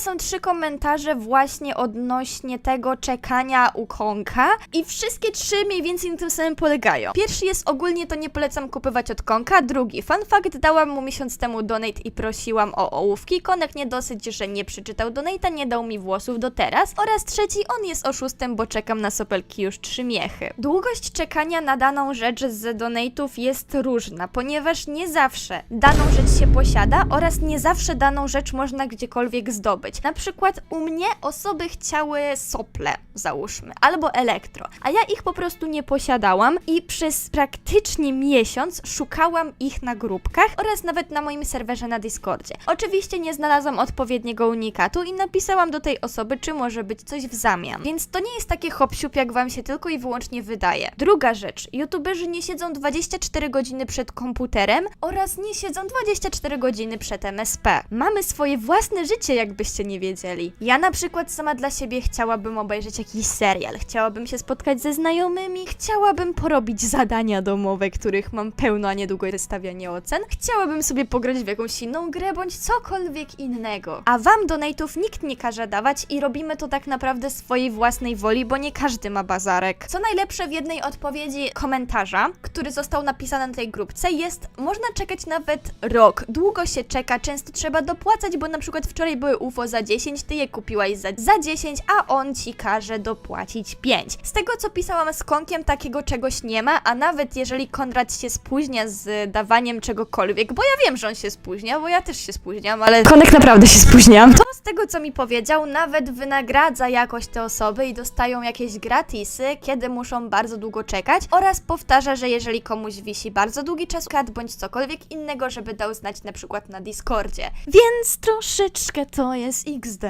Są trzy komentarze właśnie odnośnie tego czekania u Konka i wszystkie trzy mniej więcej na tym samym polegają. Pierwszy jest ogólnie to nie polecam kupować od Konka, drugi fun fact, dałam mu miesiąc temu donate i prosiłam o ołówki, Konek nie dosyć, że nie przeczytał donate'a, nie dał mi włosów do teraz oraz trzeci, on jest oszustem, bo czekam na sopelki już trzy miechy. Długość czekania na daną rzecz z donate'ów jest różna, ponieważ nie zawsze daną rzecz się posiada oraz nie zawsze daną rzecz można gdziekolwiek zdobyć. Na przykład u mnie osoby chciały sople, załóżmy, albo elektro, a ja ich po prostu nie posiadałam i przez praktycznie miesiąc szukałam ich na grupkach oraz nawet na moim serwerze na Discordzie. Oczywiście nie znalazłam odpowiedniego unikatu i napisałam do tej osoby, czy może być coś w zamian. Więc to nie jest takie hop jak wam się tylko i wyłącznie wydaje. Druga rzecz, youtuberzy nie siedzą 24 godziny przed komputerem oraz nie siedzą 24 godziny przed MSP. Mamy swoje własne życie, jakbyście nie wiedzieli. Ja na przykład sama dla siebie chciałabym obejrzeć jakiś serial, chciałabym się spotkać ze znajomymi, chciałabym porobić zadania domowe, których mam pełno, a niedługo wystawianie ocen. Chciałabym sobie pograć w jakąś inną grę bądź cokolwiek innego. A wam donate'ów nikt nie każe dawać i robimy to tak naprawdę swojej własnej woli, bo nie każdy ma bazarek. Co najlepsze w jednej odpowiedzi komentarza, który został napisany na tej grupce jest, można czekać nawet rok. Długo się czeka, często trzeba dopłacać, bo na przykład wczoraj były UFO za 10, ty je kupiłaś za, za 10, a on ci każe dopłacić 5. Z tego co pisałam z Konkiem, takiego czegoś nie ma, a nawet jeżeli Konrad się spóźnia z dawaniem czegokolwiek, bo ja wiem, że on się spóźnia, bo ja też się spóźniam, ale Konek naprawdę się spóźniam. to z tego, co mi powiedział, nawet wynagradza jakoś te osoby i dostają jakieś gratisy, kiedy muszą bardzo długo czekać oraz powtarza, że jeżeli komuś wisi bardzo długi czas kat bądź cokolwiek innego, żeby dał znać na przykład na Discordzie. Więc troszeczkę to jest ist.